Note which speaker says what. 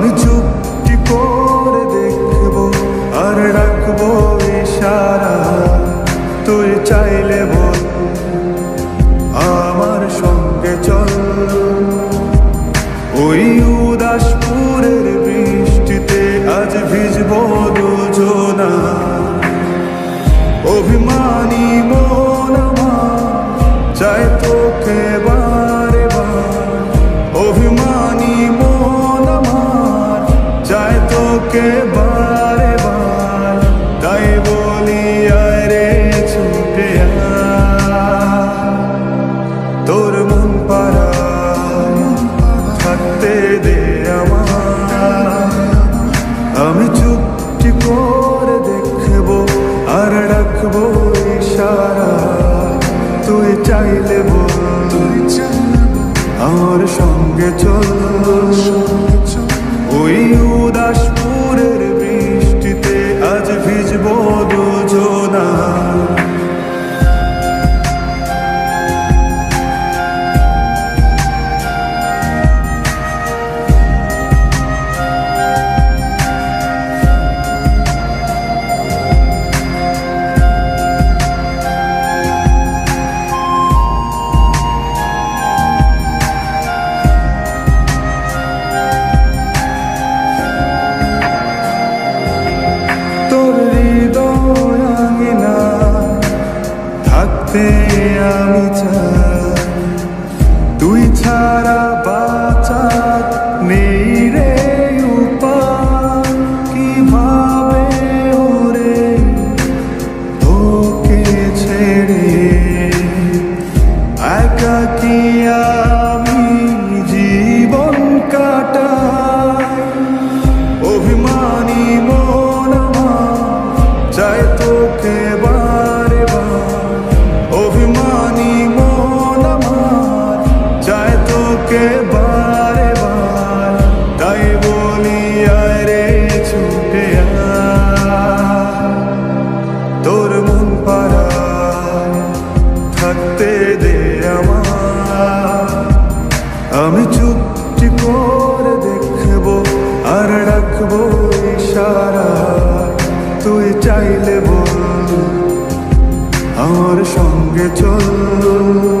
Speaker 1: আমি চুপটি করে দেখব আর রাখব ইশারা। তুই চাইলে বল, আমার সঙ্গে চল। ওই উদাসপুরের বৃষ্টিতে আজ ভিজবো তোকে বারে বার, তাই বলি, আরে ছুটে। তোর মন পাড়ায় থাকতে দে আমার আমি চুপটি করে দেখব আর রাখব ইশারা। তুই চাইলে বল, আমার সঙ্গে চল। থাকতে আমি চাই। তুই ছাড়া বাঁচার নেই রে ওরে ছেড়ে? জীবন কাটাই? অভিমানী আমি চুপটি করে দেখব আর রাখব ইশারা। তুই চাইলে বল আমার সঙ্গে চল